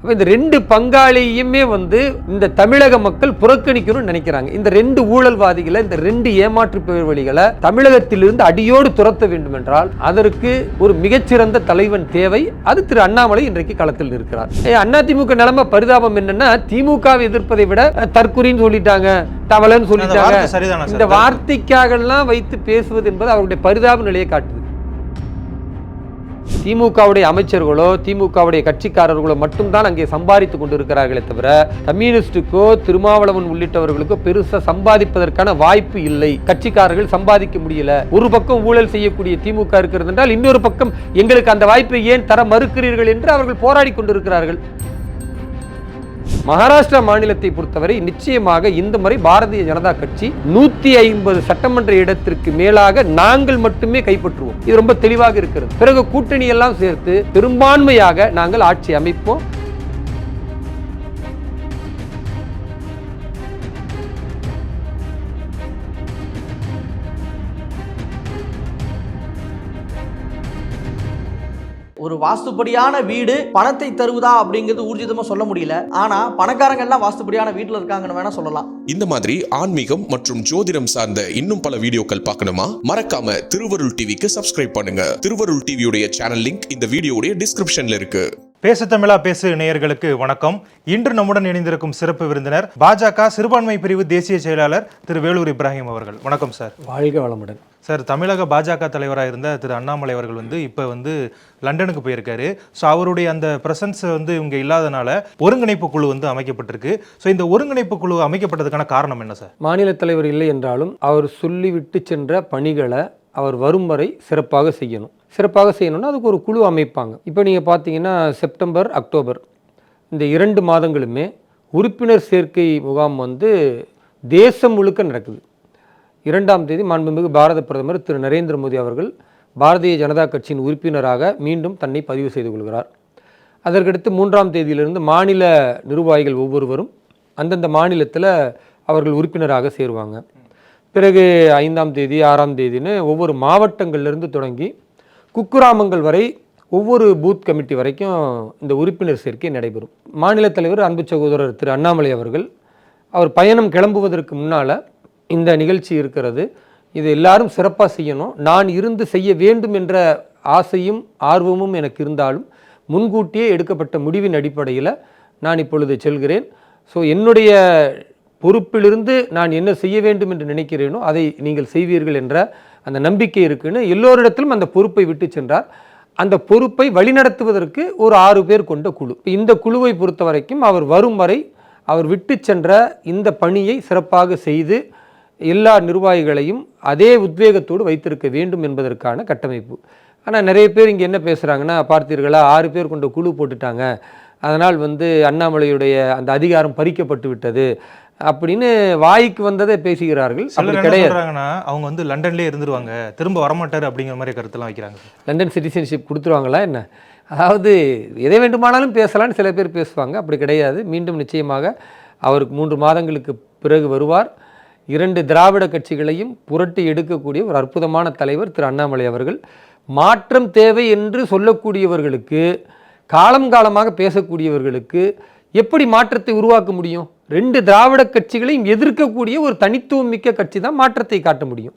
அப்ப இந்த ரெண்டு பங்காளியுமே வந்து இந்த தமிழக மக்கள் புறக்கணிக்கணும்னு நினைக்கிறாங்க. இந்த ரெண்டு ஊழல்வாதிகளை இந்த ரெண்டு ஏமாற்று பேர்வழிகளை தமிழகத்திலிருந்து அடியோடு துரத்த வேண்டும் என்றால் அதற்கு ஒரு மிகச்சிறந்த தலைவன் தேவை. அது திரு அண்ணாமலை இன்றைக்கு களத்தில் இருக்கிறார் ஏ, அதிமுக நிலைமை பரிதாபம் என்னன்னா திமுகவை எதிர்ப்பதை விட தற்குறின்னு சொல்லிட்டாங்க தவளைன்னு சொல்லிட்டாங்க? இந்த வார்த்தைக்காகலாம் வைத்து பேசுவது என்பது அவருடைய பரிதாப நிலையை காட்டுது. திமுகவுடைய அமைச்சர்களோ திமுகவுடைய கட்சிக்காரர்களோ மட்டும்தான் அங்கே சம்பாதித்து கொண்டிருக்கிறார்களே தவிர கம்யூனிஸ்டுக்கோ திருமாவளவன் உள்ளிட்டவர்களுக்கோ பெருசா சம்பாதிப்பதற்கான வாய்ப்பு இல்லை. கட்சிக்காரர்கள் சம்பாதிக்க முடியல. ஒரு பக்கம் ஊழல் செய்யக்கூடிய திமுக இருக்கிறது என்றால் இன்னொரு பக்கம் எங்களுக்கு அந்த வாய்ப்பை ஏன் தர மறுக்கிறீர்கள் என்று அவர்கள் போராடி கொண்டிருக்கிறார்கள். மகாராஷ்டிரா மாநிலத்தை பொறுத்தவரை நிச்சயமாக இந்த முறை பாரதிய ஜனதா கட்சி நூத்தி ஐம்பது சட்டமன்ற இடத்திற்கு மேலாக நாங்கள் மட்டுமே கைப்பற்றுவோம். இது ரொம்ப தெளிவாக இருக்கிறது. பிறகு கூட்டணி எல்லாம் சேர்த்து பெரும்பான்மையாக நாங்கள் ஆட்சி அமைப்போம். ஒரு வாஸ்துப்படியான வீடு பணத்தை தருவதா அப்படிங்கிறது ஊர்ஜிதமா சொல்ல முடியல. ஆனா பணக்காரங்க எல்லாம் வாஸ்துப்படியான வீட்டுல இருக்காங்கன்னு வேணா சொல்லலாம். இந்த மாதிரி ஆன்மீகம் மற்றும் ஜோதிடம் சார்ந்த இன்னும் பல வீடியோக்கள் பார்க்கணுமா? மறக்காம திருவருள் டிவிக்கு சப்ஸ்கிரைப் பண்ணுங்க. திருவருள் டிவியுடைய சேனல் லிங்க் இந்த வீடியோடைய டிஸ்கிரிப்ஷன்ல இருக்கு. பேசு தமிழா பேசு நேயர்களுக்கு வணக்கம். இன்று நம்முடன் இணைந்திருக்கும் சிறப்பு விருந்தினர் பாஜக சிறுபான்மை பிரிவு தேசிய செயலாளர் திரு வேலூர் இப்ராஹிம் அவர்கள். வணக்கம் சார். வாழ்க வளமுடன். சார் தமிழக பாஜக தலைவராக இருந்த திரு அண்ணாமலை அவர்கள் வந்து இப்போ வந்து லண்டனுக்கு போயிருக்காரு. ஸோ அவருடைய அந்த பிரசன்ஸ் வந்து இவங்க இல்லாதனால ஒருங்கிணைப்பு குழு வந்து அமைக்கப்பட்டிருக்கு. ஸோ இந்த ஒருங்கிணைப்பு குழு அமைக்கப்பட்டதுக்கான காரணம் என்ன சார்? மாநில தலைவர் இல்லை என்றாலும் அவர் சொல்லிவிட்டு சென்ற பணிகளை அவர் வரும் வரை சிறப்பாக செய்யணும். சிறப்பாக செய்யணும்னா அதுக்கு ஒரு குழு அமைப்பாங்க. இப்போ நீங்கள் பார்த்தீங்கன்னா செப்டம்பர் அக்டோபர் இந்த இரண்டு மாதங்களுமே உறுப்பினர் சேர்க்கை முகாம் வந்து தேசம் முழுக்க நடக்குது. இரண்டாம் தேதி மாண்புமிகு பாரத பிரதமர் திரு. நரேந்திர மோடி அவர்கள் பாரதிய ஜனதா கட்சியின் உறுப்பினராக மீண்டும் தன்னை பதிவு செய்து கொள்கிறார். அதற்கடுத்து மூன்றாம் தேதியிலிருந்து மாநில நிர்வாகிகள் ஒவ்வொருவரும் அந்தந்த மாநிலத்தில் அவர்கள் உறுப்பினராக சேருவாங்க. பிறகு ஐந்தாம் தேதி ஆறாம் தேதின்னு ஒவ்வொரு மாவட்டங்கள்லேருந்து தொடங்கி குக்கிராமங்கள் வரை ஒவ்வொரு பூத் கமிட்டி வரைக்கும் இந்த உறுப்பினர் சேர்க்கை நடைபெறும். மாநில தலைவர் அன்பு சகோதரர் திரு அண்ணாமலை அவர்கள் அவர் பயணம் கிளம்புவதற்கு முன்னால் இந்த நிகழ்ச்சி இருக்கிறது. இது எல்லாரும் சிறப்பாக செய்யணும். நான் இருந்து செய்ய வேண்டும் என்ற ஆசையும் ஆர்வமும் எனக்கு இருந்தாலும் முன்கூட்டியே எடுக்கப்பட்ட முடிவின் அடிப்படையில் நான் இப்பொழுது செல்கிறேன். ஸோ என்னுடைய பொறுப்பிலிருந்து நான் என்ன செய்ய வேண்டும் என்று நினைக்கிறேனோ அதை நீங்கள் செய்வீர்கள் என்ற அந்த நம்பிக்கை இருக்குன்னு எல்லோரிடத்திலும் அந்த பொறுப்பை விட்டு சென்றார். அந்த பொறுப்பை வழிநடத்துவதற்கு ஒரு ஆறு பேர் கொண்ட குழு. இந்த குழுவை பொறுத்த வரைக்கும் அவர் வரும் வரை அவர் விட்டு சென்ற இந்த பணியை சிறப்பாக செய்து எல்லா நிர்வாகிகளையும் அதே உத்வேகத்தோடு வைத்திருக்க வேண்டும் என்பதற்கான கட்டமைப்பு. ஆனால் நிறைய பேர் இங்கே என்ன பேசுகிறாங்கன்னா பார்த்தீர்களா ஆறு பேர் கொண்ட குழு போட்டுட்டாங்க. அதனால் வந்து அண்ணாமலையுடைய அந்த அதிகாரம் பறிக்கப்பட்டு விட்டது. அப்படின்னு வாய்க்கு வந்ததை பேசுகிறார்கள். அப்படி கிடையாது. அவங்க வந்து லண்டன்லேயே இருந்துருவாங்க. திரும்ப வரமாட்டாரு அப்படிங்கிற மாதிரி கருத்தெல்லாம் வைக்கிறாங்க. லண்டன் சிட்டிசன்ஷிப் கொடுத்துருவாங்களா என்ன? அதாவது எதை வேண்டுமானாலும் பேசலாம்னு சில பேர் பேசுவாங்க. அப்படி கிடையாது. மீண்டும் நிச்சயமாக அவருக்கு மூன்று மாதங்களுக்கு பிறகு வருவார். இரண்டு திராவிட கட்சிகளையும் புரட்டி எடுக்கக்கூடிய ஒரு அற்புதமான தலைவர் திரு அண்ணாமலை அவர்கள். மாற்றம் தேவை என்று சொல்லக்கூடியவர்களுக்கு காலம் காலமாக பேசக்கூடியவர்களுக்கு எப்படி மாற்றத்தை உருவாக்க முடியும்? ரெண்டு திராவிட கட்சிகளையும் எதிர்க்கக்கூடிய ஒரு தனித்துவம் மிக்க கட்சி தான் மாற்றத்தை காட்ட முடியும்.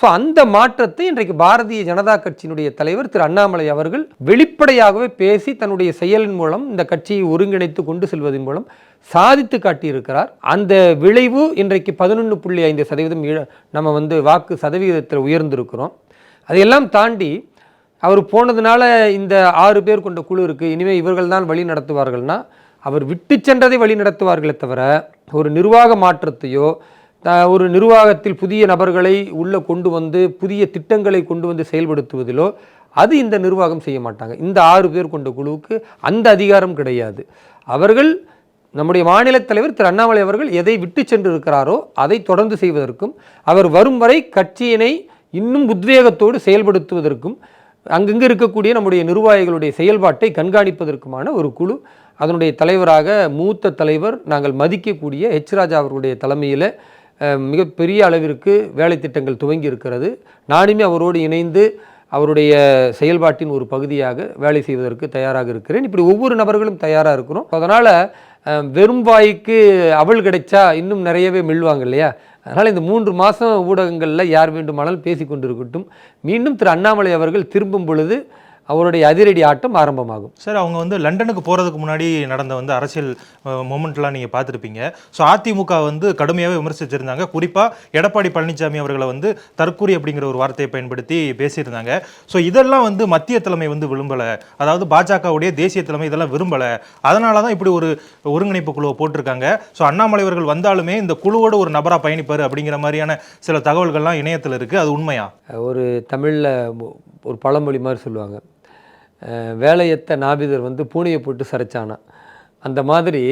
ஸோ அந்த மாற்றத்தை இன்றைக்கு பாரதிய ஜனதா கட்சியினுடைய தலைவர் திரு அண்ணாமலை அவர்கள் வெளிப்படையாகவே பேசி தன்னுடைய செயலின் மூலம் இந்த கட்சியை ஒருங்கிணைத்து கொண்டு செல்வதன் மூலம் சாதித்து காட்டியிருக்கிறார். அந்த விளைவு இன்றைக்கு பதினொன்று புள்ளி ஐந்து சதவீதம் நம்ம வந்து வாக்கு சதவீதத்தில் உயர்ந்திருக்கிறோம். அதையெல்லாம் தாண்டி அவர் போனதுனால இந்த ஆறு பேர் கொண்ட குழு இருக்குது இனிமேல் இவர்கள் தான் வழி நடத்துவார்கள்னா அவர் விட்டு சென்றதை வழி நடத்துவார்களே தவிர ஒரு நிர்வாக மாற்றத்தையோ த- ஒரு நிர்வாகத்தில் புதிய நபர்களை உள்ளே கொண்டு வந்து புதிய திட்டங்களை கொண்டு வந்து செயல்படுத்துவதிலோ அது இந்த நிர்வாகம் செய்ய மாட்டாங்க. இந்த ஆறு பேர் கொண்ட குழுவுக்கு அந்த அதிகாரம் கிடையாது. அவர்கள் நம்முடைய மாநில தலைவர் திரு அண்ணாமலை அவர்கள் எதை விட்டு சென்று இருக்கிறாரோ அதை தொடர்ந்து செய்வதற்கும் அவர் வரும் வரை கட்சியினை இன்னும் உத்வேகத்தோடு செயல்படுத்துவதற்கும் அங்கங்கே இருக்கக்கூடிய நம்முடைய நிர்வாகிகளுடைய செயல்பாட்டை கண்காணிப்பதற்குமான ஒரு குழு அதனுடைய தலைவராக மூத்த தலைவர் நாங்கள் மதிக்கக்கூடிய ஹெச் ராஜா அவர்களுடைய தலைமையில் மிகப்பெரிய அளவிற்கு வேலை திட்டங்கள் துவங்கி இருக்கிறது. நானுமே அவரோடு இணைந்து அவருடைய செயல்பாட்டின் ஒரு பகுதியாக வேலை செய்வதற்கு தயாராக இருக்கிறேன். இப்படி ஒவ்வொரு நபர்களும் தயாராக இருக்கிறோம். அதனால் வெறும் வாய்க்கு அவள் கிடைச்சா இன்னும் நிறையவே மெல்வாங்க இல்லையா? அதனால் இந்த மூன்று மாதம் ஊடகங்களில் யார் வேண்டுமானாலும் பேசி கொண்டிருக்கட்டும். மீண்டும் திரு அண்ணாமலை அவர்கள் திரும்பும் பொழுது அவருடைய அதிரடி ஆட்டம் ஆரம்பமாகும். சார் அவங்க வந்து லண்டனுக்கு போகிறதுக்கு முன்னாடி நடந்த வந்து அரசியல் மொமெண்ட்லாம் நீங்கள் பார்த்துருப்பீங்க. ஸோ அதிமுக வந்து கடுமையாகவே விமர்சிச்சிருந்தாங்க. குறிப்பாக எடப்பாடி பழனிசாமி அவர்களை வந்து தற்கூரி அப்படிங்கிற ஒரு வார்த்தையை பயன்படுத்தி பேசியிருந்தாங்க. ஸோ இதெல்லாம் வந்து மத்திய தலைமை வந்து விரும்பலை. அதாவது பாஜகவுடைய தேசிய தலைமை இதெல்லாம் விரும்பலை. அதனால தான் இப்படி ஒரு ஒருங்கிணைப்பு குழுவை போட்டிருக்காங்க. ஸோ அண்ணாமலை அவர்கள் வந்தாலுமே இந்த குழுவோட ஒரு நபராக பயணிப்பார் அப்படிங்கிற மாதிரியான சில தகவல்கள்லாம் இணையத்தில் இருக்குது அது உண்மையா? ஒரு தமிழில் ஒரு பழமொழி மாதிரி சொல்லுவாங்க. வேலையத்த நாபிதர் வந்து பூனையை போட்டு சரைச்சானா. அந்த மாதிரி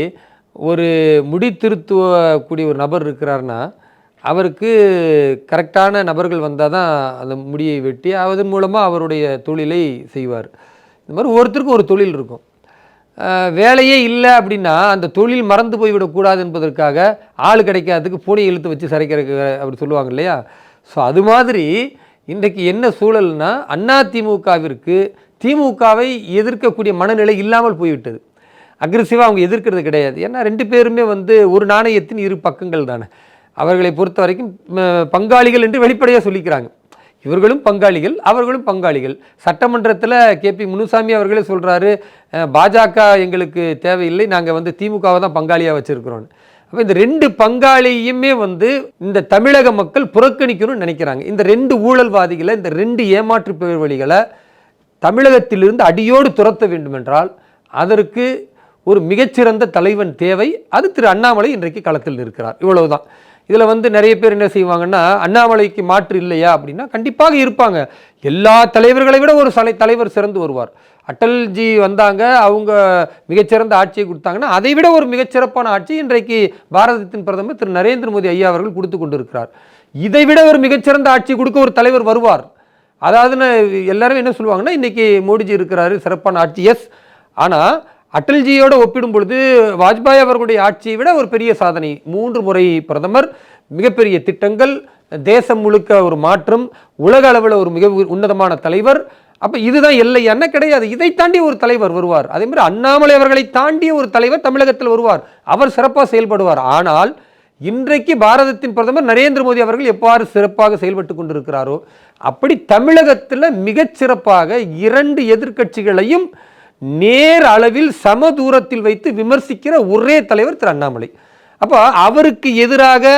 ஒரு முடி திருத்துவக்கூடிய ஒரு நபர் இருக்கிறாருன்னா அவருக்கு கரெக்டான நபர்கள் வந்தால் தான் அந்த முடியை வெட்டி அதன் மூலமாக அவருடைய தொழிலை செய்வார். இந்த மாதிரி ஒவ்வொருத்தருக்கும் ஒரு தொழில் இருக்கும். வேலையே இல்லை அப்படின்னா அந்த தொழில் மறந்து போய்விடக்கூடாது என்பதற்காக ஆள் கிடைக்காததுக்கு பூனையை இழுத்து வச்சு சரைக்கிறதுக்கு அப்படி சொல்லுவாங்க இல்லையா? ஸோ அது மாதிரி இன்றைக்கு என்ன சூழல்னா அண்ணா திமுகவிற்கு திமுகவை எதிர்க்கக்கூடிய மனநிலை இல்லாமல் போய்விட்டது. அக்ரெசிவாக அவங்க எதிர்க்கிறது கிடையாது. ஏன்னா ரெண்டு பேருமே வந்து ஒரு நாணயத்தின் இரு பக்கங்கள் தானே. அவர்களை பொறுத்த வரைக்கும் பங்காளிகள் என்று வெளிப்படையாக சொல்லிக்கிறாங்க. இவர்களும் பங்காளிகள் அவர்களும் பங்காளிகள். சட்டமன்றத்தில் கே. பி. முனுசாமி அவர்களே சொல்கிறாரு பாஜக எங்களுக்கு தேவையில்லை நாங்கள் வந்து திமுகவை தான் பங்காளியாக வச்சுருக்கிறோன்னு அப்போ இந்த ரெண்டு பங்காளியுமே வந்து இந்த தமிழக மக்கள் புறக்கணிக்கணும்னு நினைக்கிறாங்க. இந்த ரெண்டு ஊழல்வாதிகளை இந்த ரெண்டு ஏமாற்று பேர்வழிகளை தமிழகத்திலிருந்து அடியோடு துரத்த வேண்டுமென்றால் அதற்கு ஒரு மிகச்சிறந்த தலைவன் தேவை. அது திரு அண்ணாமலை இன்றைக்கு களத்தில் இருக்கிறார். இவ்வளவுதான். இதில் வந்து நிறைய பேர் என்ன செய்வாங்கன்னா அண்ணாமலைக்கு மாற்று இல்லையா அப்படின்னா கண்டிப்பாக இருப்பாங்க. எல்லா தலைவர்களை விட ஒரு சலை தலைவர் சிறந்து வருவார். அட்டல்ஜி வந்தாங்க அவங்க மிகச்சிறந்த ஆட்சியை கொடுத்தாங்கன்னா அதை விட ஒரு மிகச்சிறப்பான ஆட்சி இன்றைக்கு பாரதத்தின் பிரதமர் திரு நரேந்திர மோடி ஐயா அவர்கள் கொடுத்து கொண்டிருக்கிறார். இதை விட ஒரு மிகச்சிறந்த ஆட்சி கொடுக்க ஒரு தலைவர் வருவார். அதாவது எல்லாரும் என்ன சொல்லுவாங்கன்னா இன்றைக்கி மோடிஜி இருக்கிறாரு சிறப்பான ஆட்சி. எஸ் ஆனால் அட்டல்ஜியோடு ஒப்பிடும் பொழுது வாஜ்பாய் அவர்களுடைய ஆட்சியை விட ஒரு பெரிய சாதனை. மூன்று முறை பிரதமர் மிகப்பெரிய திட்டங்கள் தேசம் முழுக்க ஒரு மாற்றம் உலக அளவில் ஒரு மிக உன்னதமான தலைவர். அப்போ இதுதான் எல்லை. என்ன கிடையாது. இதை தாண்டி ஒரு தலைவர் வருவார். அதே மாதிரி அண்ணாமலை அவர்களை தாண்டிய ஒரு தலைவர் தமிழகத்தில் வருவார். அவர் சிறப்பாக செயல்படுவார். ஆனால் இன்றைக்கு பாரதத்தின் பிரதமர் நரேந்திர மோடி அவர்கள் எவ்வாறு சிறப்பாக செயல்பட்டு கொண்டிருக்கிறாரோ அப்படி தமிழகத்தில் மிகச்சிறப்பாக இரண்டு எதிர்க்கட்சிகளையும் நேர் அளவில் சம தூரத்தில் வைத்து விமர்சிக்கிற ஒரே தலைவர் திரு அண்ணாமலை. அப்போ அவருக்கு எதிராக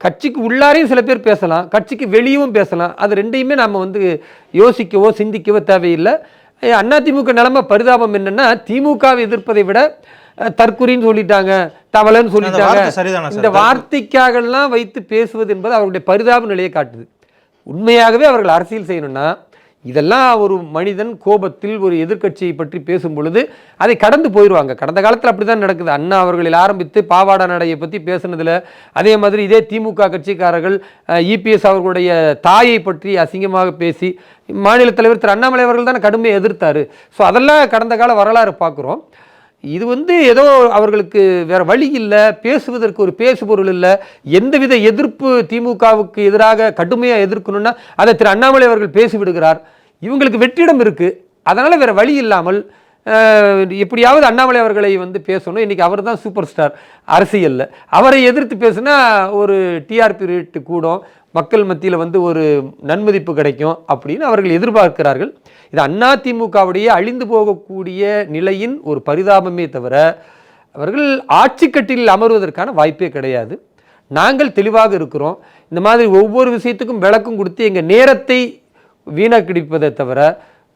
கட்சிக்கு உள்ளாரையும் சில பேர் பேசலாம் கட்சிக்கு வெளியும் பேசலாம். அது ரெண்டையுமே நம்ம வந்து யோசிக்கவோ சிந்திக்கவோ தேவையில்லை. அதிமுக நிலைமை பரிதாபம் என்னென்னா திமுகவை எதிர்ப்பதை விட தற்குறின்னு சொல்லிட்டாங்க தவளைன்னு சொல்லிட்டாங்க? இந்த வார்த்தைக்காகலாம் வைத்து பேசுவது என்பது அவருடைய பரிதாப நிலையை காட்டுது. உண்மையாகவே அவர்கள் அரசியல் செய்யணும்னா இதெல்லாம் ஒரு மனிதன் கோபத்தில் ஒரு எதிர்க்கட்சியை பற்றி பேசும் பொழுது அதை கடந்து போயிடுவாங்க கடந்த காலத்தில் அப்படி தான் நடக்குது. அண்ணா அவர்களில் ஆரம்பித்து பாவாடா நடையை பற்றி பேசுனதில் அதே மாதிரி இதே திமுக கட்சிக்காரர்கள் இபிஎஸ் அவர்களுடைய தாயை பற்றி அசிங்கமாக பேசி மாநில தலைவர் திரு அண்ணாமலை அவர்கள் தானே கடுமையை எதிர்த்தாரு. ஸோ அதெல்லாம் கடந்த கால வரலாறு பார்க்குறோம். இது வந்து ஏதோ அவர்களுக்கு வேறு வழி இல்லை பேசுவதற்கு ஒரு பேசுபொருள் இல்லை. எந்தவித எதிர்ப்பு திமுகவுக்கு எதிராக கடுமையாக எதிர்க்கணும்னா அதை திரு அண்ணாமலை அவர்கள் பேசிவிடுகிறார் இவங்களுக்கு வெற்றிடம் இருக்குது அதனால் வேறு வழி இல்லாமல் எப்படியாவது அண்ணாமலை அவர்களை வந்து பேசணும். இன்னைக்கு அவர் தான் சூப்பர் ஸ்டார். அரசியலில். அவரை எதிர்த்து பேசுனா ஒரு டிஆர்பி ரேட்டு கூடும். மக்கள் மத்தியில் வந்து ஒரு நன்மதிப்பு கிடைக்கும் அப்படின்னு அவர்கள் எதிர்பார்க்கிறார்கள். இது அதிமுகவுடைய அழிந்து போகக்கூடிய நிலையின் ஒரு பரிதாபமே தவிர அவர்கள் ஆட்சிக்கட்டில் அமர்வதற்கான வாய்ப்பே கிடையாது. நாங்கள் தெளிவாக இருக்கிறோம். இந்த மாதிரி ஒவ்வொரு விஷயத்துக்கும் விளக்கம் கொடுத்து எங்கள் நேரத்தை வீணாக்கிடிப்பதை தவிர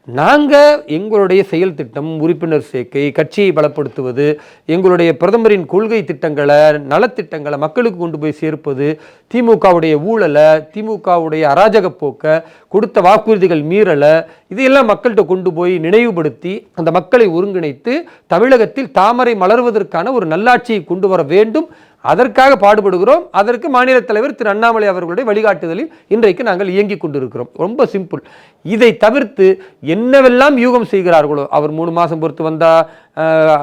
நாங்கள் எங்களுடைய செயல் திட்டம் உறுப்பினர் சேர்க்கை கட்சியை பலப்படுத்துவது எங்களுடைய பிரதமரின் கொள்கை திட்டங்களை நலத்திட்டங்களை மக்களுக்கு கொண்டு போய் சேர்ப்பது திமுகவுடைய ஊழலை திமுகவுடைய அராஜக போக்கை கொடுத்த வாக்குறுதிகள் மீறலை இதையெல்லாம் மக்கள்கிட்ட கொண்டு போய் நினைவுபடுத்தி அந்த மக்களை ஒருங்கிணைத்து தமிழகத்தில் தாமரை மலர்வதற்கான ஒரு நல்லாட்சியை கொண்டு வர வேண்டும். அதற்காக பாடுபடுகிறோம். அதற்கு மாநில தலைவர் திரு அண்ணாமலை அவர்களுடைய வழிகாட்டுதலில் இன்றைக்கு நாங்கள் இயங்கிக் கொண்டிருக்கிறோம். ரொம்ப சிம்பிள். இதை தவிர்த்து என்னவெல்லாம் யூகம் செய்கிறார்களோ அவர் மூணு மாதம் பொறுத்து வந்தால்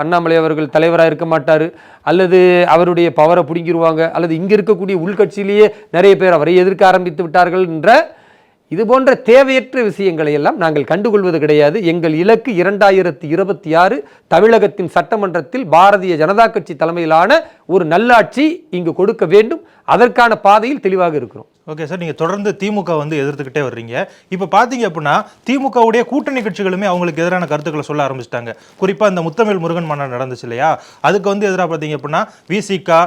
அண்ணாமலை அவர்கள் தலைவராக இருக்க மாட்டார். அல்லது அவருடைய பவரை பிடுங்கிடுவாங்க அல்லது இங்கே இருக்கக்கூடிய உள்கட்சியிலேயே நிறைய பேர் அவரை எதிர்க்க ஆரம்பித்து விட்டார்கள் என்ற இது போன்ற தேவையற்ற விஷயங்களை எல்லாம் நாங்கள் கண்டுகொள்வது கிடையாது. எங்கள் இலக்கு இரண்டாயிரத்தி இருபத்தி ஆறு தமிழகத்தின் சட்டமன்றத்தில் பாரதிய ஜனதா கட்சி தலைமையிலான ஒரு நல்லாட்சி இங்கு கொடுக்க வேண்டும். அதற்கான பாதையில் தெளிவாக இருக்கிறோம். ஓகே சார் நீங்கள் தொடர்ந்து திமுக வந்து எதிர்த்துக்கிட்டே வர்றீங்க. இப்போ பார்த்தீங்க அப்படின்னா திமுகவுடைய கூட்டணி கட்சிகளுமே அவங்களுக்கு எதிரான கருத்துக்களை சொல்ல ஆரம்பிச்சிட்டாங்க. குறிப்பாக இந்த முத்தமிழ் முருகன் மன்னர் நடந்துச்சு இல்லையா? அதுக்கு வந்து எதிராக பார்த்தீங்க அப்படின்னா விசிகா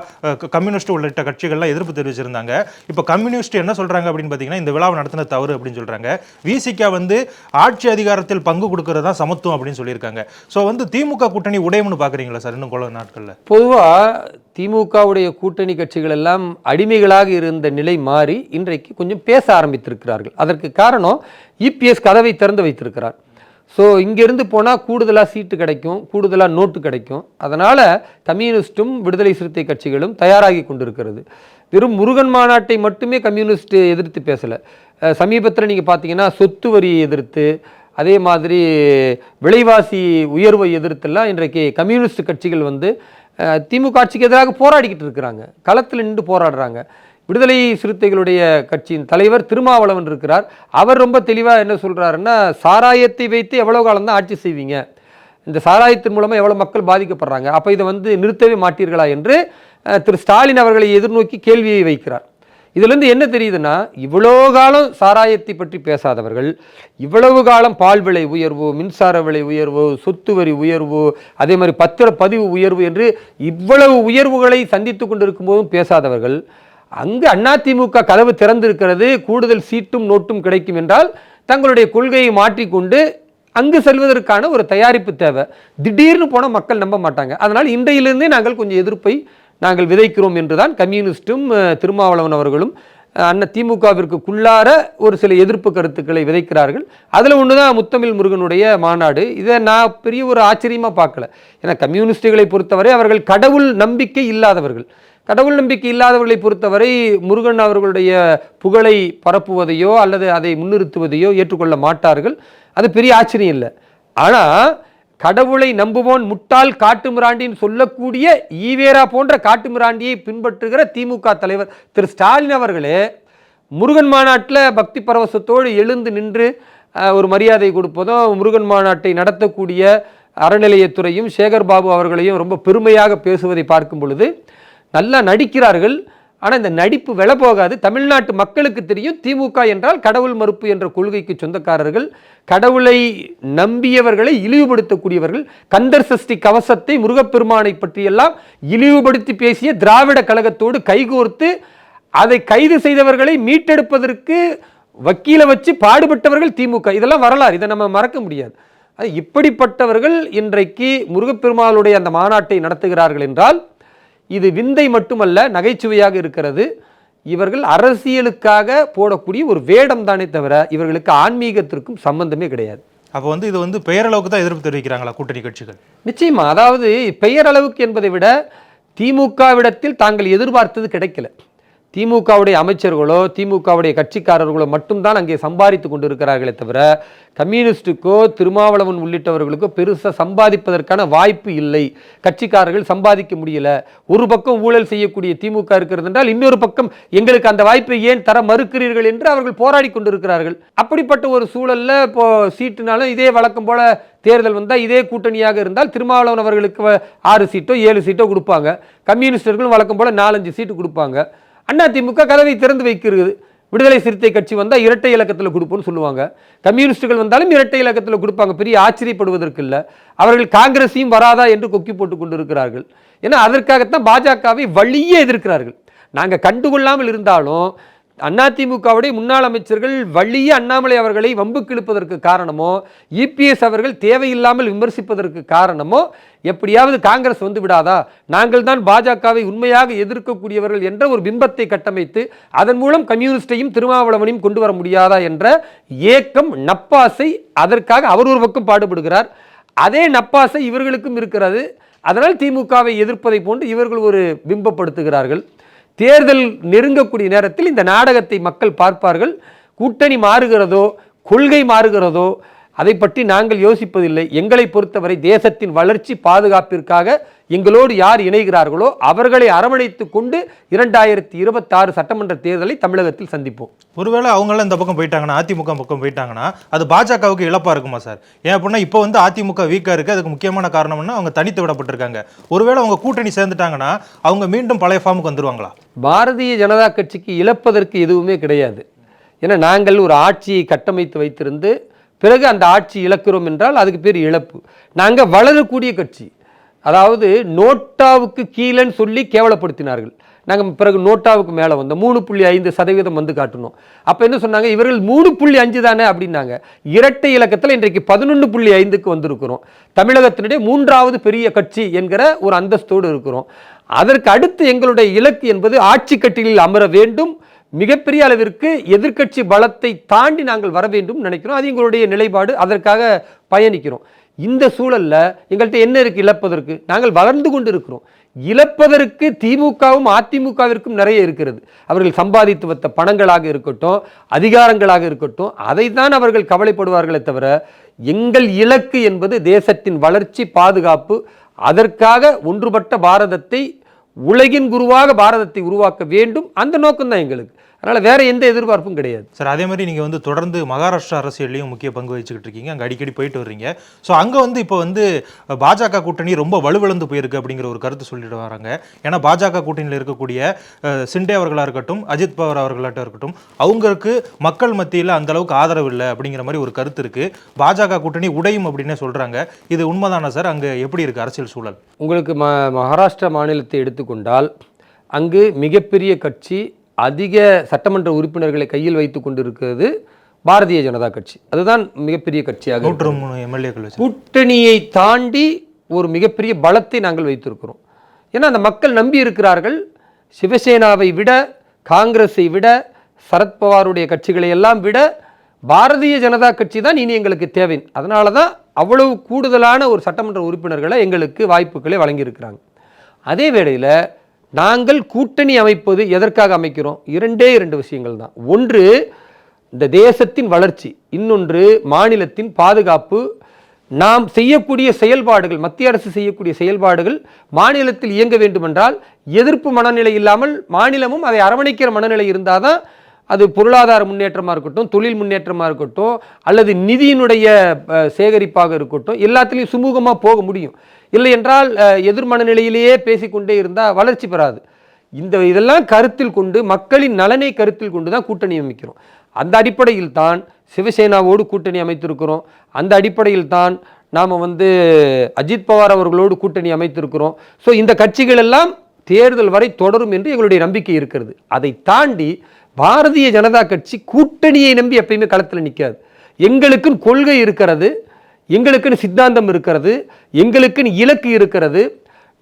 கம்யூனிஸ்ட் உள்ளிட்ட கட்சிகள்லாம் எதிர்ப்பு தெரிவிச்சிருந்தாங்க. இப்போ கம்யூனிஸ்ட் என்ன சொல்கிறாங்க அப்படின்னு பார்த்தீங்கன்னா இந்த விழாவை நடத்தின தவறு அப்படின்னு சொல்கிறாங்க விசிகா வந்து ஆட்சி அதிகாரத்தில் பங்கு கொடுக்கறது தான் சமத்துவம் அப்படின்னு சொல்லியிருக்காங்க. ஸோ வந்து திமுக கூட்டணி உடையம்னு பார்க்குறீங்களா சார் இன்னும் கொள்ள நாட்களில்? பொதுவாக திமுகவுடைய கூட்டணி கட்சிகள் எல்லாம் அடிமைகளாக இருந்த நிலை மாறி இன்றைக்கு கொஞ்சம் பேச ஆரம்பித்திருக்கிறார்கள். அதற்கு காரணம் இபிஎஸ் கதவை திறந்து வைத்திருக்கிறார். ஸோ இங்கேருந்து போனால் கூடுதலாக சீட்டு கிடைக்கும் கூடுதலாக நோட்டு கிடைக்கும். அதனால் கம்யூனிஸ்ட்டும் விடுதலை சிறுத்தை கட்சிகளும் தயாராகி கொண்டிருக்கிறது. வெறும் முருகன் மாநாட்டை மட்டுமே கம்யூனிஸ்ட் எதிர்த்து பேசலை. சமீபத்தில் நீங்கள் பார்த்தீங்கன்னா சொத்து வரியை எதிர்த்து அதே மாதிரி விலைவாசி உயர்வை எதிர்த்தெல்லாம் இன்றைக்கு கம்யூனிஸ்ட் கட்சிகள் வந்து திமுக ஆட்சிக்கு எதிராக போராடிக்கிட்டு இருக்கிறாங்க. களத்தில் நின்று போராடுறாங்க. விடுதலை சிறுத்தைகளுடைய கட்சியின் தலைவர் திருமாவளவன் இருக்கிறார். அவர் ரொம்ப தெளிவாக என்ன சொல்கிறாருன்னா சாராயத்தை வைத்து எவ்வளோ காலம் தான் ஆட்சி செய்வீங்க? இந்த சாராயத்தின் மூலமாக எவ்வளோ மக்கள் பாதிக்கப்படுறாங்க? அப்போ இதை வந்து நிறுத்தவே மாட்டீர்களா என்று திரு ஸ்டாலின் அவர்களை எதிர்நோக்கி கேள்வியை வைக்கிறார். இதுலேருந்து என்ன தெரியுதுன்னா இவ்வளோ காலம் சாராயத்தை பற்றி பேசாதவர்கள் இவ்வளவு காலம் பால் விலை உயர்வு மின்சார விலை உயர்வு சொத்து வரி உயர்வு அதே மாதிரி பத்திர பதிவு உயர்வு என்று இவ்வளவு உயர்வுகளை சந்தித்து கொண்டிருக்கும் போதும் பேசாதவர்கள் அங்கு அதிமுக கதவு திறந்திருக்கிறது. கூடுதல் சீட்டும் நோட்டும் கிடைக்கும் என்றால் தங்களுடைய கொள்கையை மாற்றிக்கொண்டு அங்கு செல்வதற்கான ஒரு தயாரிப்பு தேவை. திடீர்னு போனால் மக்கள் நம்ப மாட்டாங்க. அதனால் இன்றையிலிருந்தே நாங்கள் கொஞ்சம் எதிர்ப்பை நாங்கள் விதைக்கிறோம் என்றுதான் கம்யூனிஸ்ட்டும் திருமாவளவன் அவர்களும் அஹ், அண்ணன் திமுகவிற்குள்ளார ஒரு சில எதிர்ப்பு கருத்துக்களை விதைக்கிறார்கள். அதில் ஒன்று தான் முத்தமிழ் முருகனுடைய மாநாடு. இதை நான் பெரிய ஒரு ஆச்சரியமாக பார்க்கல. ஏன்னா கம்யூனிஸ்டுகளை பொறுத்தவரை அவர்கள் கடவுள் நம்பிக்கை இல்லாதவர்கள். கடவுள் நம்பிக்கை இல்லாதவர்களை பொறுத்தவரை முருகன் அவர்களுடைய புகழை பரப்புவதையோ அல்லது அதை முன்னிறுத்துவதையோ ஏற்றுக்கொள்ள மாட்டார்கள். அது பெரிய ஆச்சரியம் இல்லை. ஆனால் கடவுளை நம்புவோன் முட்டாள் காட்டுமிராண்டின்னு சொல்லக்கூடிய ஈவேரா போன்ற காட்டுமிராண்டியை பின்பற்றுகிற திமுக தலைவர் திரு. ஸ்டாலின் அவர்களே முருகன் மாநாட்டில் பக்தி பரவசத்தோடு எழுந்து நின்று ஒரு மரியாதை கொடுப்பதும் முருகன் மாநாட்டை நடத்தக்கூடிய அறநிலையத்துறையும் சேகர் பாபு அவர்களையும் ரொம்ப பெருமையாக பேசுவதை பார்க்கும் பொழுது நல்லா நடிக்கிறார்கள். ஆனால் இந்த நடிப்பு விலை போகாது. தமிழ்நாட்டு மக்களுக்கு தெரியும். திமுக என்றால் கடவுள் மறுப்பு என்ற கொள்கைக்கு சொந்தக்காரர்கள். கடவுளை நம்பியவர்களை இழிவுபடுத்தக்கூடியவர்கள். கந்தர் சஷ்டி கவசத்தை முருகப்பெருமானை பற்றியெல்லாம் இழிவுபடுத்தி பேசிய திராவிட கழகத்தோடு கைகோர்த்து அதை கைது செய்தவர்களை மீட்டெடுப்பதற்கு வக்கீலை வச்சு பாடுபட்டவர்கள் திமுக. இதெல்லாம் வரலாறு. இதை நம்ம மறக்க முடியாது. அது இப்படிப்பட்டவர்கள் இன்றைக்கு முருகப்பெருமாளுடைய அந்த மாநாட்டை நடத்துகிறார்கள் என்றால் இது விந்தை மட்டுமல்ல நகைச்சுவையாக இருக்கிறது. இவர்கள் அரசியலுக்காக போடக்கூடிய ஒரு வேடம் தானே தவிர இவர்களுக்கு ஆன்மீகத்திற்கும் சம்பந்தமே கிடையாது. அப்போ வந்து இது வந்து பெயரளவுக்கு தான் எதிர்ப்பு தெரிவிக்கிறாங்களா கூட்டணி கட்சிகள்? நிச்சயமா. அதாவது பெயர் அளவுக்கு என்பதை விட திமுகவிடத்தில் தாங்கள் எதிர்பார்த்தது கிடைக்கல. திமுகவுடைய அமைச்சர்களோ திமுகவுடைய கட்சிக்காரர்களோ மட்டும்தான் அங்கே சம்பாதித்து கொண்டிருக்கிறார்களே தவிர கம்யூனிஸ்டுக்கோ திருமாவளவன் உள்ளிட்டவர்களுக்கோ பெருசாக சம்பாதிப்பதற்கான வாய்ப்பு இல்லை. கட்சிக்காரர்கள் சம்பாதிக்க முடியல. ஒரு பக்கம் ஊழல் செய்யக்கூடிய திமுக இருக்கிறது என்றால் இன்னொரு பக்கம் எங்களுக்கு அந்த வாய்ப்பை ஏன் தர மறுக்கிறீர்கள் என்று அவர்கள் போராடி கொண்டிருக்கிறார்கள். அப்படிப்பட்ட ஒரு சூழலில் இப்போ சீட்டுனாலும் இதே வழக்கம் போல தேர்தல் வந்தால் இதே கூட்டணியாக இருந்தால் திருமாவளவன் அவர்களுக்கு ஆறு சீட்டோ ஏழு சீட்டோ கொடுப்பாங்க. கம்யூனிஸ்டர்களும் வழக்கம் போல நாலஞ்சு சீட்டு கொடுப்பாங்க. அண்ணா திமுக கதவை திறந்து வைக்கிறது. விடுதலை சிறுத்தை கட்சி வந்தால் இரட்டை இலக்கத்தில் கொடுப்போம்னு சொல்லுவாங்க. கம்யூனிஸ்டுகள் வந்தாலும் இரட்டை இலக்கத்தில் கொடுப்பாங்க. பெரிய ஆச்சரியப்படுவதற்கு இல்லை. அவர்கள் காங்கிரஸையும் வராதா என்று கொக்கி போட்டு கொண்டிருக்கிறார்கள். ஏன்னா அதற்காகத்தான் பாஜகவை வழியே எதிர்க்கிறார்கள். நாங்கள் கண்டுகொள்ளாமல் இருந்தாலும் அதிமுகவுடைய முன்னாள் அமைச்சர்கள் வழியே அண்ணாமலை அவர்களை வம்புக்கு இழுப்பதற்கு காரணமோ இபிஎஸ் அவர்கள் தேவையில்லாமல் விமர்சிப்பதற்கு காரணமோ எப்படியாவது காங்கிரஸ் வந்து விடாதா? நாங்கள் தான் பாஜகவை உண்மையாக எதிர்க்கக்கூடியவர்கள் என்ற ஒரு பிம்பத்தை கட்டமைத்து அதன் மூலம் கம்யூனிஸ்டையும் திருமாவளவனையும் கொண்டு வர முடியாதா என்ற ஏக்கம் நப்பாசை அதற்காக அவர் ஒரு பக்கம் பாடுபடுகிறார். அதே நப்பாசை இவர்களுக்கும் இருக்கிறது. அதனால் திமுகவை எதிர்ப்பதை போன்று இவர்கள் ஒரு பிம்பப்படுத்துகிறார்கள். தேர்தல் நெருங்கக்கூடிய நேரத்தில் இந்த நாடகத்தை மக்கள் பார்ப்பார்கள். கூட்டணி மாறுகிறதோ கொள்கை மாறுகிறதோ அதை பற்றி நாங்கள் யோசிப்பதில்லை. எங்களை பொறுத்தவரை தேசத்தின் வளர்ச்சி பாதுகாப்பிற்காக எங்களோடு யார் இணைகிறார்களோ அவர்களை அரவணைத்து கொண்டு இரண்டாயிரத்தி இருபத்தாறு சட்டமன்ற தேர்தலை தமிழகத்தில் சந்திப்போம். ஒருவேளை அவங்களாம் இந்த பக்கம் போயிட்டாங்கன்னா அதிமுக பக்கம் போயிட்டாங்கன்னா அது பாஜகவுக்கு இழப்பா இருக்குமா சார்? ஏன் அப்படின்னா இப்போ வந்து அதிமுக வீக்கா இருக்கு. அதுக்கு முக்கியமான காரணம்னா அவங்க தனித்து விடப்பட்டிருக்காங்க. ஒருவேளை அவங்க கூட்டணி சேர்ந்துட்டாங்கன்னா அவங்க மீண்டும் பழைய ஃபார்முக்கு வந்துருவாங்களா? பாரதிய ஜனதா கட்சிக்கு இழப்பதற்கு எதுவுமே கிடையாது. ஏன்னா நாங்கள் ஒரு ஆட்சியை கட்டமைத்து வைத்திருந்து பிறகு அந்த ஆட்சி இழக்கிறோம் என்றால் அதுக்கு பேர் இழப்பு. நாங்கள் வளரக்கூடிய கட்சி. அதாவது நோட்டாவுக்கு கீழேன்னு சொல்லி கேவலப்படுத்தினார்கள். நாங்கள் பிறகு நோட்டாவுக்கு மேலே வந்தோம். மூணு புள்ளி ஐந்து சதவீதம் வந்து காட்டணும் அப்போ என்ன சொன்னாங்க? இவர்கள் மூணு புள்ளி அஞ்சு தானே அப்படின்னாங்க. இரட்டை இலக்கத்தில் இன்றைக்கு பதினொன்று புள்ளி ஐந்துக்கு வந்திருக்கிறோம். தமிழகத்தினுடைய மூன்றாவது பெரிய கட்சி என்கிற ஒரு அந்தஸ்தோடு இருக்கிறோம். அதற்கு அடுத்து எங்களுடைய இலக்கு என்பது ஆட்சி கட்டிலில் அமர வேண்டும். மிகப்பெரிய அளவிற்கு எதிர்க்கட்சி பலத்தை தாண்டி நாங்கள் வர வேண்டும் நினைக்கிறோம். அது எங்களுடைய நிலைப்பாடு. அதற்காக பயணிக்கிறோம். இந்த சூழலில் எங்கள்கிட்ட என்ன இருக்குது இழப்பதற்கு. நாங்கள் வளர்ந்து கொண்டு இருக்கிறோம் இழப்பதற்கு திமுகவும் அதிமுகவிற்கும் நிறைய இருக்கிறது. அவர்கள் சம்பாதித்து வைத்த பணங்களாக இருக்கட்டும் அதிகாரங்களாக இருக்கட்டும் அதை தான் அவர்கள் கவலைப்படுவார்களே தவிர எங்கள் இலக்கு என்பது தேசத்தின் வளர்ச்சி பாதுகாப்பு அதற்காக ஒன்றுபட்ட பாரதத்தை உலகின் குருவாக பாரதத்தை உருவாக்க வேண்டும். அந்த நோக்கம்தான் எங்களுக்கு. அதனால வேற எந்த எதிர்பார்ப்பும் கிடையாது. சார் அதே மாதிரி நீங்கள் வந்து தொடர்ந்து மகாராஷ்டிரா அரசியல்லையும் முக்கிய பங்கு வச்சுக்கிட்டு இருக்கீங்க அங்கே அடிக்கடி போயிட்டு வர்றீங்க. ஸோ அங்கே வந்து இப்போ வந்து பாஜக கூட்டணி ரொம்ப வலுவிழந்து போயிருக்கு அப்படிங்கிற ஒரு கருத்து சொல்லிட்டு வராங்க. ஏன்னா பாஜக கூட்டணியில் இருக்கக்கூடிய சிண்டே அவர்களாக இருக்கட்டும் அஜித் பவார் அவர்களாட்டும் இருக்கட்டும் அவங்களுக்கு மக்கள் மத்தியில் அந்த அளவுக்கு ஆதரவு இல்லை அப்படிங்கிற மாதிரி ஒரு கருத்து இருக்கு. பாஜக கூட்டணி உடையும் அப்படின்னே சொல்றாங்க. இது உண்மைதானா சார்? அங்கே எப்படி இருக்கு அரசியல் சூழல்? உங்களுக்கு ம மகாராஷ்டிரா மாநிலத்தை எடுத்துக்கொண்டால் அங்கு மிகப்பெரிய கட்சி அதிக சட்டமன்ற உறுப்பினர்களை கையில் வைத்து கொண்டிருக்கிறது பாரதிய ஜனதா கட்சி. அதுதான் மிகப்பெரிய கட்சியாக கூட்டணியை தாண்டி ஒரு மிகப்பெரிய பலத்தை நாங்கள் வைத்திருக்கிறோம். ஏன்னா அந்த மக்கள் நம்பி இருக்கிறார்கள். சிவசேனாவை விட காங்கிரஸை விட சரத்பவாருடைய கட்சிகளை எல்லாம் விட பாரதிய ஜனதா கட்சி தான் இனி எங்களுக்கு தேவை. அதனால தான் அவ்வளவு கூடுதலான ஒரு சட்டமன்ற உறுப்பினர்களை எங்களுக்கு வாய்ப்புகளை வழங்கியிருக்கிறாங்க. அதே வேளையில் நாங்கள் கூட்டணி அமைப்பது எதற்காக அமைக்கிறோம்? இரண்டே இரண்டு விஷயங்கள் தான். ஒன்று இந்த தேசத்தின் வளர்ச்சி. இன்னொன்று மாநிலத்தின் பாதுகாப்பு. நாம் செய்யக்கூடிய செயல்பாடுகள் மத்திய அரசு செய்யக்கூடிய செயல்பாடுகள் மாநிலத்தில் இயங்க வேண்டுமென்றால் எதிர்ப்பு மனநிலை இல்லாமல் மாநிலமும் அதை அரவணைக்கிற மனநிலை இருந்தால் தான் அது பொருளாதார முன்னேற்றமாக இருக்கட்டும் தொழில் முன்னேற்றமாக இருக்கட்டும் அல்லது நிதியினுடைய சேகரிப்பாக இருக்கட்டும் எல்லாத்துலேயும் சுமூகமாக போக முடியும். இல்லை என்றால் அஹ், எதிர் மனநிலையிலேயே பேசிக்கொண்டே இருந்தால் வளர்ச்சி பெறாது. இந்த இதெல்லாம் கருத்தில் கொண்டு மக்களின் நலனை கருத்தில் கொண்டு தான் கூட்டணி அமைக்கிறோம். அந்த அடிப்படையில் தான் சிவசேனாவோடு கூட்டணி அமைத்திருக்கிறோம். அந்த அடிப்படையில் தான் நாம் வந்து அஜித் பவார் அவர்களோடு கூட்டணி அமைத்திருக்கிறோம். ஸோ இந்த கட்சிகள் எல்லாம் தேர்தல் வரை தொடரும் என்று எங்களுடைய நம்பிக்கை இருக்கிறது. அதை தாண்டி பாரதிய ஜனதா கட்சி கூட்டணியை நம்பி எப்பயுமே களத்தில் நிற்காது எங்களுக்குன்னு கொள்கை இருக்கிறது எங்களுக்குன்னு சித்தாந்தம் இருக்கிறது எங்களுக்குன்னு இலக்கு இருக்கிறது.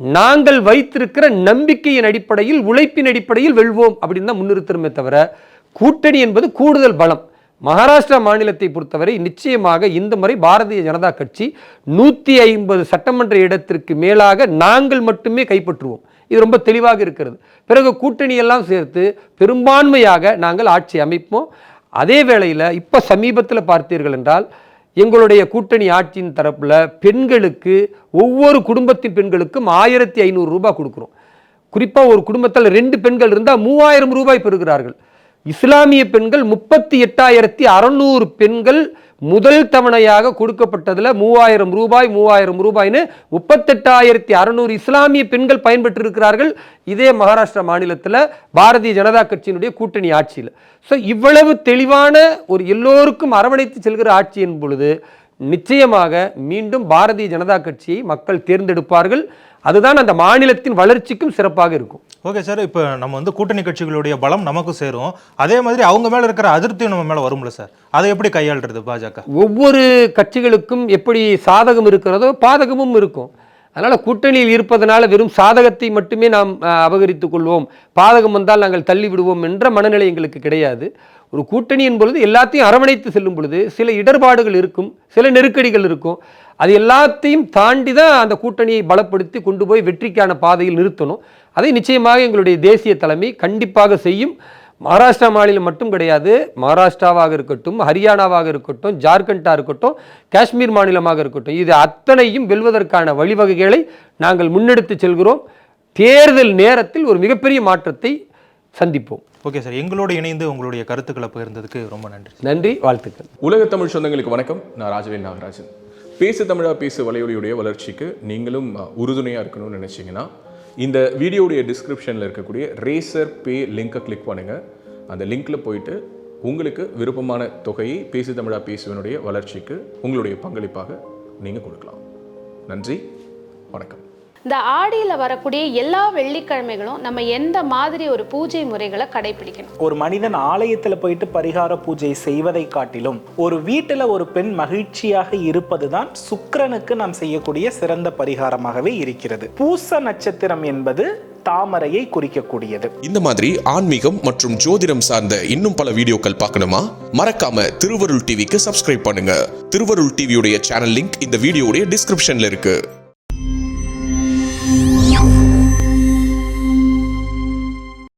நாங்கள் வைத்திருக்கிற நம்பிக்கையின் அடிப்படையில் உழைப்பின் அடிப்படையில் வெல்வோம் அப்படின்னு தான் முன்னிறுத்துறமே தவிர கூட்டணி என்பது கூடுதல் பலம். மகாராஷ்டிரா மாநிலத்தை பொறுத்தவரை நிச்சயமாக இந்த முறை பாரதிய ஜனதா கட்சி நூற்றி ஐம்பது சட்டமன்ற இடத்திற்கு மேலாக நாங்கள் மட்டுமே கைப்பற்றுவோம். இது ரொம்ப தெளிவாக இருக்கிறது. பிறகு கூட்டணி எல்லாம் சேர்த்து பெரும்பான்மையாக நாங்கள் ஆட்சி அமைப்போம். அதே வேளையில் இப்போ சமீபத்தில் பார்த்தீர்கள் என்றால் எங்களுடைய கூட்டணி ஆட்சியின் தரப்பில் பெண்களுக்கு ஒவ்வொரு குடும்பத்தின் பெண்களுக்கும் ஆயிரத்தி ஐநூறு ரூபாய் கொடுக்குறோம். குறிப்பாக ஒரு குடும்பத்தில் ரெண்டு பெண்கள் இருந்தால் மூவாயிரம் ரூபாய் பெறுகிறார்கள். இஸ்லாமிய பெண்கள் முப்பத்தி எட்டாயிரத்தி அறநூறு பெண்கள் முதல் தவணையாக கொடுக்கப்பட்டதில் மூவாயிரம் ரூபாய் மூவாயிரம் ரூபாய்னு முப்பத்தெட்டாயிரத்தி அறநூறு இஸ்லாமிய பெண்கள் பயன்பெற்றிருக்கிறார்கள் இதே மகாராஷ்டிரா மாநிலத்தில் பாரதிய ஜனதா கட்சியினுடைய கூட்டணி ஆட்சியில். ஸோ இவ்வளவு தெளிவான ஒரு எல்லோருக்கும் அரவணைத்து செல்கிற ஆட்சியின் பொழுது நிச்சயமாக மீண்டும் பாரதிய ஜனதா கட்சியை மக்கள் தேர்ந்தெடுப்பார்கள். அதுதான் அந்த மாநிலத்தின் வளர்ச்சிக்கும் சிறப்பாக இருக்கும். ஓகே சார் இப்போ நம்ம வந்து கூட்டணி கட்சிகளுடைய பலம் நமக்கு சேரும். அதே மாதிரி அவங்க மேல இருக்கிற அதிருப்தியும் நம்ம மேல வரும்ல சார்? அதை எப்படி கையாளுறது பாஜக? ஒவ்வொரு கட்சிகளுக்கும் எப்படி சாதகம் இருக்கிறதோ பாதகமும் இருக்கும். அதனால் கூட்டணியில் இருப்பதனால வெறும் சாதகத்தை மட்டுமே நாம் அபகரித்துக் கொள்வோம். பாதகம் வந்தால் நாங்கள் தள்ளி விடுவோம் என்ற மனநிலை எங்களுக்கு கிடையாது. ஒரு கூட்டணியின் பொழுது எல்லாத்தையும் அரவணைத்து செல்லும் பொழுது சில இடர்பாடுகள் இருக்கும் சில நெருக்கடிகள் இருக்கும். அது எல்லாத்தையும் தாண்டி தான் அந்த கூட்டணியை பலப்படுத்தி கொண்டு போய் வெற்றிக்கான பாதையில் நிறுத்தணும். அதை நிச்சயமாக எங்களுடைய தேசிய தலைமை கண்டிப்பாக செய்யும். மகாராஷ்டிரா மாநிலம் மட்டும் கிடையாது. மகாராஷ்டிராவாக இருக்கட்டும் ஹரியானாவாக இருக்கட்டும் ஜார்க்கண்டாக இருக்கட்டும் காஷ்மீர் மாநிலமாக இருக்கட்டும். இது அத்தனையும் வெல்வதற்கான வழிவகைகளை நாங்கள் முன்னெடுத்து செல்கிறோம். தேர்தல் நேரத்தில் ஒரு மிகப்பெரிய மாற்றத்தை சந்திப்போம். ஓகே சார் எங்களோடு இணைந்து உங்களுடைய கருத்துக்களை பகிர்ந்ததுக்கு ரொம்ப நன்றி நன்றி வாழ்த்துக்கள். உலக தமிழ் சொந்தங்களுக்கு வணக்கம். நான் ராஜவேல் நாகராஜன். பேசு தமிழா பேசு வலையொலியுடைய வளர்ச்சிக்கு நீங்களும் உறுதுணையாக இருக்கணும்னு நினச்சிங்கன்னா இந்த வீடியோடைய டிஸ்கிரிப்ஷனில் இருக்கக்கூடிய ரேசர் பே லிங்கை கிளிக் பண்ணுங்கள் அந்த லிங்க்கில் போயிட்டு உங்களுக்கு விருப்பமான தொகையை பேசு தமிழா பேசுவனுடைய வளர்ச்சிக்கு உங்களுடைய பங்களிப்பாக நீங்கள் கொடுக்கலாம். நன்றி வணக்கம். இந்த ஆடியில் வரக்கூடிய எல்லா வெள்ளிக்கிழமைகளும் நம்ம எந்த மாதிரி ஒரு பூஜை முறைகளை கடைபிடிக்கணும்? ஒரு மனிதன் ஆலயத்துல போயிட்டு பரிகார பூஜை செய்வதை காட்டிலும் ஒரு வீட்டுல ஒரு பெண் மகிழ்ச்சியாக இருப்பதுதான் சுக்கிரனுக்கு நாம் செய்யக்கூடிய சிறந்த பரிகாரமாகவே இருக்கிறது. பூச நட்சத்திரம் என்பது தாமரையை குறிக்கக்கூடியது. இந்த மாதிரி ஆன்மீகம் மற்றும் ஜோதிடம் சார்ந்த இன்னும் பல வீடியோக்கள் பார்க்கணுமா? மறக்காம திருவருள் டிவிக்கு சப்ஸ்கிரைப் பண்ணுங்க. திருவருள் டிவியுடைய சேனல் லிங்க் இந்த வீடியோடைய டிஸ்கிரிப்ஷன்ல இருக்கு.